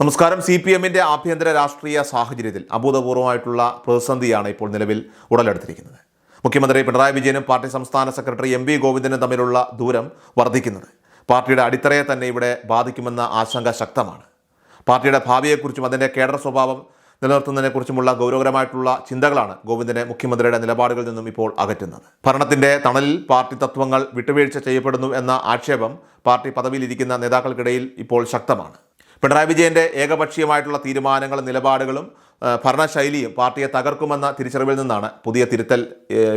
നമസ്കാരം. C P എമ്മിന്റെ ആഭ്യന്തര രാഷ്ട്രീയ സാഹചര്യത്തിൽ അഭൂതപൂർവമായിട്ടുള്ള പ്രതിസന്ധിയാണ് ഇപ്പോൾ നിലവിൽ ഉടലെടുത്തിരിക്കുന്നത്. മുഖ്യമന്ത്രി പിണറായി വിജയനും പാർട്ടി സംസ്ഥാന സെക്രട്ടറി എം വി ഗോവിന്ദനും തമ്മിലുള്ള ദൂരം വർദ്ധിക്കുന്നത് പാർട്ടിയുടെ അടിത്തറയെ തന്നെ ഇവിടെ ബാധിക്കുമെന്ന ആശങ്ക ശക്തമാണ്. പാർട്ടിയുടെ ഭാവിയെക്കുറിച്ചും അതിന്റെ കേഡർ സ്വഭാവം നിലനിർത്തുന്നതിനെക്കുറിച്ചുമുള്ള ഗൗരവകരമായിട്ടുള്ള ചിന്തകളാണ് ഗോവിന്ദനെ മുഖ്യമന്ത്രിയുടെ നിലപാടുകളിൽ നിന്നും ഇപ്പോൾ അകറ്റുന്നത്. ഭരണത്തിന്റെ തണലിൽ പാർട്ടി തത്വങ്ങൾ വിട്ടുവീഴ്ച ചെയ്യപ്പെടുന്നു എന്ന ആക്ഷേപം പാർട്ടി പദവിയിലിരിക്കുന്ന നേതാക്കൾക്കിടയിൽ ഇപ്പോൾ ശക്തമാണ്. പിണറായി വിജയന്റെ ഏകപക്ഷീയമായിട്ടുള്ള തീരുമാനങ്ങളും നിലപാടുകളും ഭരണശൈലിയും പാർട്ടിയെ തകർക്കുമെന്ന തിരിച്ചറിവിൽ നിന്നാണ് പുതിയ തിരുത്തൽ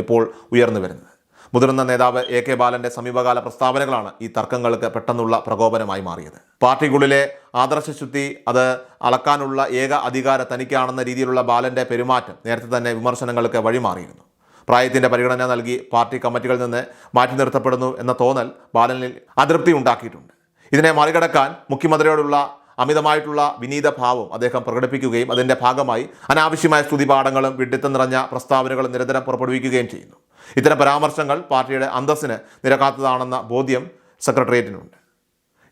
ഇപ്പോൾ ഉയർന്നു വരുന്നത്. മുതിർന്ന നേതാവ് എ കെ ബാലന്റെ സമീപകാല പ്രസ്താവനകളാണ് ഈ തർക്കങ്ങൾക്ക് പെട്ടെന്നുള്ള പ്രകോപനമായി മാറിയത്. പാർട്ടിക്കുള്ളിലെ ആദർശശുദ്ധി അത് അളക്കാനുള്ള ഏക അധികാര തനിക്കാണെന്ന രീതിയിലുള്ള ബാലന്റെ പെരുമാറ്റം നേരത്തെ തന്നെ വിമർശനങ്ങൾക്ക് വഴിമാറിയിരുന്നു. പ്രായത്തിന്റെ പരിഗണന നൽകി പാർട്ടി കമ്മിറ്റികളിൽ നിന്ന് മാറ്റി നിർത്തപ്പെടുന്നു എന്ന തോന്നൽ ബാലനിൽ അതൃപ്തി ഉണ്ടാക്കിയിട്ടുണ്ട്. ഇതിനെ മറികടക്കാൻ മുഖ്യമന്ത്രിയോടുള്ള അമിതമായിട്ടുള്ള വിനീത ഭാവം അദ്ദേഹം പ്രകടിപ്പിക്കുകയും അതിന്റെ ഭാഗമായി അനാവശ്യമായ സ്തുതിപാഠങ്ങളും വിഡിത്തം നിറഞ്ഞ പ്രസ്താവനകളും നിരന്തരം പുറപ്പെടുവിക്കുകയും ചെയ്യുന്നു. ഇത്തരം പരാമർശങ്ങൾ പാർട്ടിയുടെ അന്തസ്സിന് നിരക്കാത്തതാണെന്ന ബോധ്യം സെക്രട്ടേറിയറ്റിനുണ്ട്.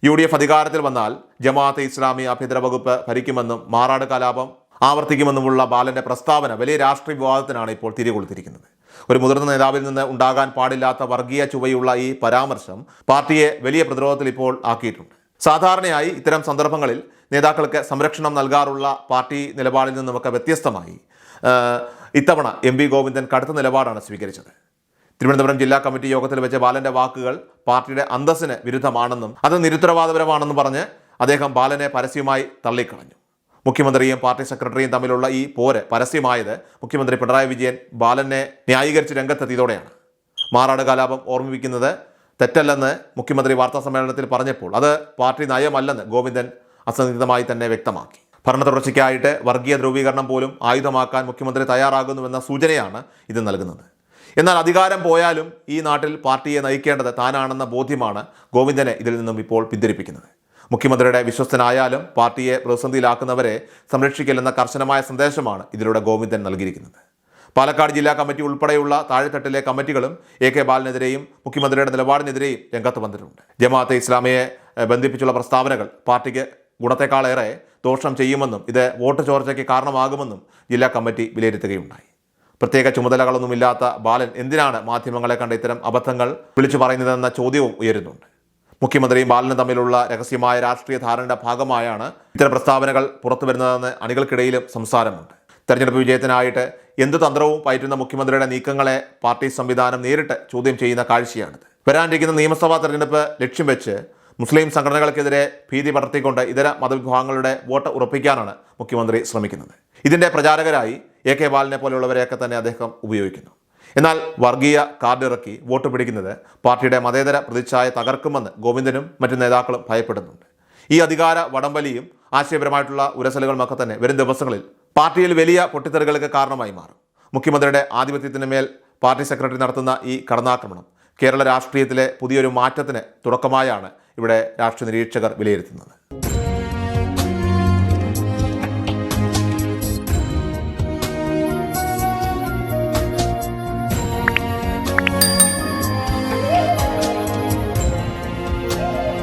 യു ഡി എഫ് അധികാരത്തിൽ വന്നാൽ ജമാഅത്തെ ഇസ്ലാമി ആഭ്യന്തര വകുപ്പ് ഭരിക്കുമെന്നും മാറാട് കലാപം ആവർത്തിക്കുമെന്നുമുള്ള ബാലന്റെ പ്രസ്താവന വലിയ രാഷ്ട്രീയ വിവാദത്തിനാണ് ഇപ്പോൾ തിരികൊളുത്തിരിക്കുന്നത്. ഒരു മുതിർന്ന നേതാവിൽ നിന്ന് ഉണ്ടാകാൻ പാടില്ലാത്ത വർഗീയ ചുവയുള്ള ഈ പരാമർശം പാർട്ടിയെ വലിയ പ്രതിരോധത്തിൽ ഇപ്പോൾ ആക്കിയിട്ടുണ്ട്. സാധാരണയായി ഇത്തരം സന്ദർഭങ്ങളിൽ നേതാക്കൾക്ക് സംരക്ഷണം നൽകാറുള്ള പാർട്ടി നിലപാടിൽ നിന്നുമൊക്കെ വ്യത്യസ്തമായി ആ, ഇത്തവണ എം വി ഗോവിന്ദൻ കടുത്ത നിലപാടാണ് സ്വീകരിച്ചത്. തിരുവനന്തപുരം ജില്ലാ കമ്മിറ്റി യോഗത്തിൽ വെച്ച ബാലന്റെ വാക്കുകൾ പാർട്ടിയുടെ അന്തസ്സിന് വിരുദ്ധമാണെന്നും അത് നിരുത്തരവാദപരമാണെന്നും പറഞ്ഞ് അദ്ദേഹം ബാലനെ പരസ്യമായി തള്ളിക്കളഞ്ഞു. മുഖ്യമന്ത്രിയും പാർട്ടി സെക്രട്ടറിയും തമ്മിലുള്ള ഈ പോര് പരസ്യമായത് മുഖ്യമന്ത്രി പിണറായി വിജയൻ ബാലനെ ന്യായീകരിച്ച് രംഗത്തെത്തിയതോടെയാണ്. മാറാട് കലാപം ഓർമ്മിപ്പിക്കുന്നത് തെറ്റല്ലെന്ന് മുഖ്യമന്ത്രി വാർത്താ സമ്മേളനത്തിൽ പറഞ്ഞപ്പോൾ അത് പാർട്ടി നയമല്ലെന്ന് ഗോവിന്ദൻ അസന്നിഗ്ധമായി തന്നെ വ്യക്തമാക്കി. ഭരണ തുടർച്ചയ്ക്കായിട്ട് വർഗീയ ധ്രുവീകരണം പോലും ആയുധമാക്കാൻ മുഖ്യമന്ത്രി തയ്യാറാകുന്നുവെന്ന സൂചനയാണ് ഇത് നൽകുന്നത്. എന്നാൽ അധികാരം പോയാലും ഈ നാട്ടിൽ പാർട്ടിയെ നയിക്കേണ്ടത് താനാണെന്ന ബോധ്യമാണ് ഗോവിന്ദനെ ഇതിൽ നിന്നും ഇപ്പോൾ പിന്തിരിപ്പിക്കുന്നത്. മുഖ്യമന്ത്രിയുടെ വിശ്വസ്തനായാലും പാർട്ടിയെ പ്രതിസന്ധിയിലാക്കുന്നവരെ സംരക്ഷിക്കില്ലെന്ന കർശനമായ സന്ദേശമാണ് ഇതിലൂടെ ഗോവിന്ദൻ നൽകിയിരിക്കുന്നത്. പാലക്കാട് ജില്ലാ കമ്മിറ്റി ഉൾപ്പെടെയുള്ള താഴെത്തട്ടിലെ കമ്മിറ്റികളും എ കെ ബാലനെതിരെയും മുഖ്യമന്ത്രിയുടെ നിലപാടിനെതിരെയും രംഗത്ത് വന്നിട്ടുണ്ട്. ജമാഅത്തെ ഇസ്ലാമിയെ ബന്ധിപ്പിച്ചുള്ള പ്രസ്താവനകൾ പാർട്ടിക്ക് ഗുണത്തെക്കാളേറെ ദോഷം ചെയ്യുമെന്നും ഇത് വോട്ട് ചോർച്ചയ്ക്ക് കാരണമാകുമെന്നും ജില്ലാ കമ്മിറ്റി വിലയിരുത്തുകയുണ്ടായി. പ്രത്യേക ചുമതലകളൊന്നുമില്ലാത്ത ബാലൻ എന്തിനാണ് മാധ്യമങ്ങളെ കണ്ട ഇത്തരം അബദ്ധങ്ങൾ വിളിച്ചു പറയുന്നതെന്ന ചോദ്യവും ഉയരുന്നുണ്ട്. മുഖ്യമന്ത്രിയും ബാലനും തമ്മിലുള്ള രഹസ്യമായ രാഷ്ട്രീയ ധാരണയുടെ ഭാഗമായാണ് ഇത്തരം പ്രസ്താവനകൾ പുറത്തു വരുന്നതെന്ന് അണികൾക്കിടയിലും സംസാരമുണ്ട്. തെരഞ്ഞെടുപ്പ് വിജയത്തിനായിട്ട് എന്ത് തന്ത്രവും പയറ്റുന്ന മുഖ്യമന്ത്രിയുടെ നീക്കങ്ങളെ പാർട്ടി സംവിധാനം നേരിട്ട് ചോദ്യം ചെയ്യുന്ന കാഴ്ചയാണിത്. വരാനിരിക്കുന്ന നിയമസഭാ തെരഞ്ഞെടുപ്പ് ലക്ഷ്യം വെച്ച് മുസ്ലിം സംഘടനകൾക്കെതിരെ ഭീതി പടർത്തിക്കൊണ്ട് ഇതര മതവിഭാഗങ്ങളുടെ വോട്ട് ഉറപ്പിക്കാനാണ് മുഖ്യമന്ത്രി ശ്രമിക്കുന്നത്. ഇതിന്റെ പ്രചാരകരായി എ കെ ബാലനെ പോലെയുള്ളവരെയൊക്കെ തന്നെ അദ്ദേഹം ഉപയോഗിക്കുന്നു. എന്നാൽ വർഗീയ കാർഡിറക്കി വോട്ട് പിടിക്കുന്നത് പാർട്ടിയുടെ മതേതര പ്രതിച്ഛായ തകർക്കുമെന്ന് ഗോവിന്ദനും മറ്റു നേതാക്കളും ഭയപ്പെടുന്നുണ്ട്. ഈ അധികാര വടംവലിയും ആശയപരമായിട്ടുള്ള ഉരസലുകളുമൊക്കെ തന്നെ വരും ദിവസങ്ങളിൽ പാർട്ടിയിൽ വലിയ പൊട്ടിത്തെറികൾക്ക് കാരണമായി മാറും. മുഖ്യമന്ത്രിയുടെ ആധിപത്യത്തിന് മേൽ പാർട്ടി സെക്രട്ടറി നടത്തുന്ന ഈ കടന്നാക്രമണം കേരള രാഷ്ട്രീയത്തിലെ പുതിയൊരു മാറ്റത്തിന് തുടക്കമായാണ് ഇവിടെ രാഷ്ട്രീയ നിരീക്ഷകർ വിലയിരുത്തുന്നത്.